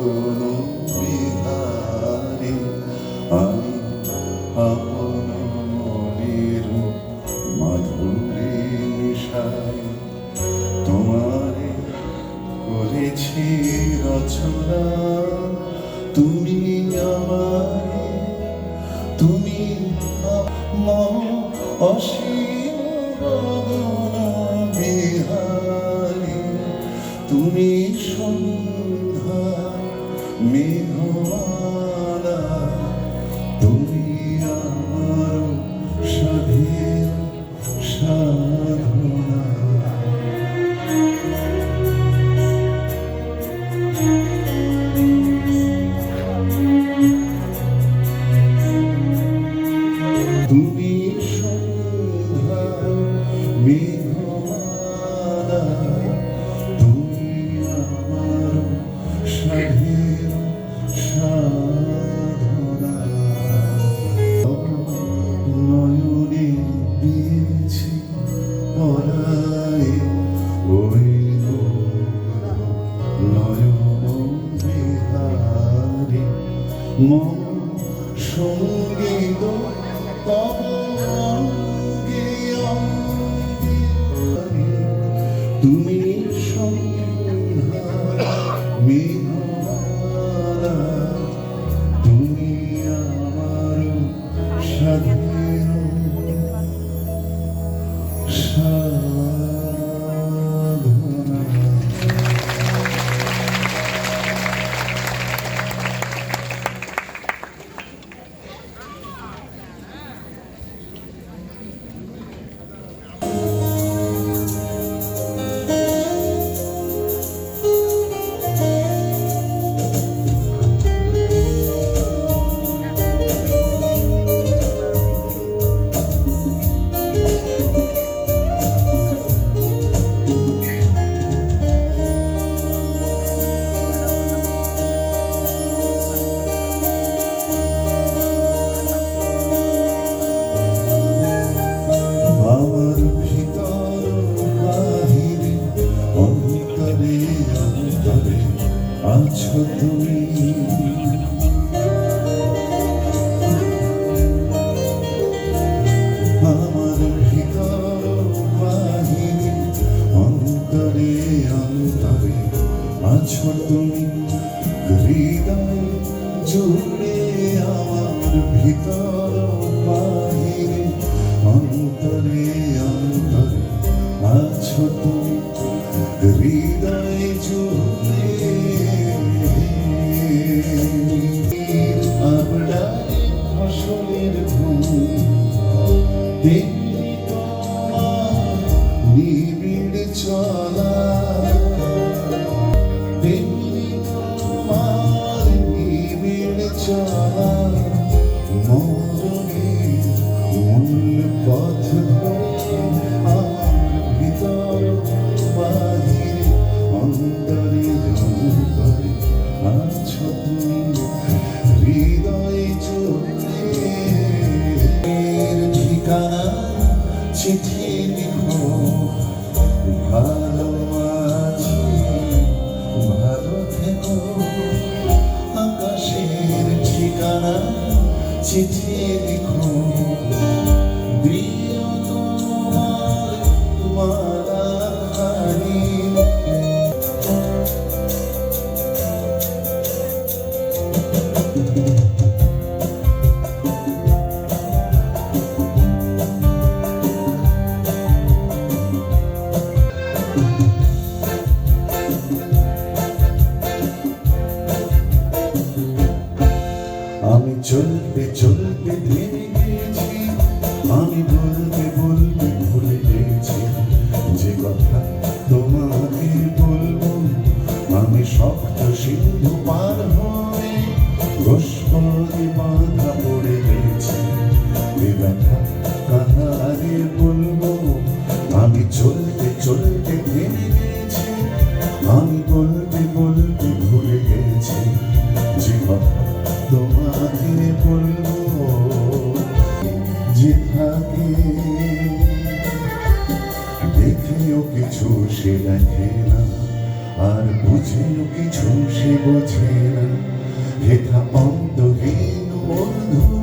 গগন বিহারি, আমি আপন মনের মাধুরী তোমারে করেছি রচনা, তুমি আমারে, তুমি মম অসীম বিহারি, তুমি সন্ধ্যা মেঘমালা তুমি সংগীত তব তুমি সন্ধ্যা মেঘমালা তুমি আমার স্বাধীন চলা তেমনি তোমার নিবিড় চলা মরণের মূল পথ te dedico আমি চলতে চলতে ভেঙে গিয়েছি আমি বলতে বলতে ভুলে যে কথা তোমাকে বলব, আমি শক্ত সিন্ধু পার তোমাকে বলব, যে থাকে। দেখেও কিছু সে দেখে না, আর বুঝেও কিছু সে বোঝে না। হেথা অন্তহীন বন্ধু।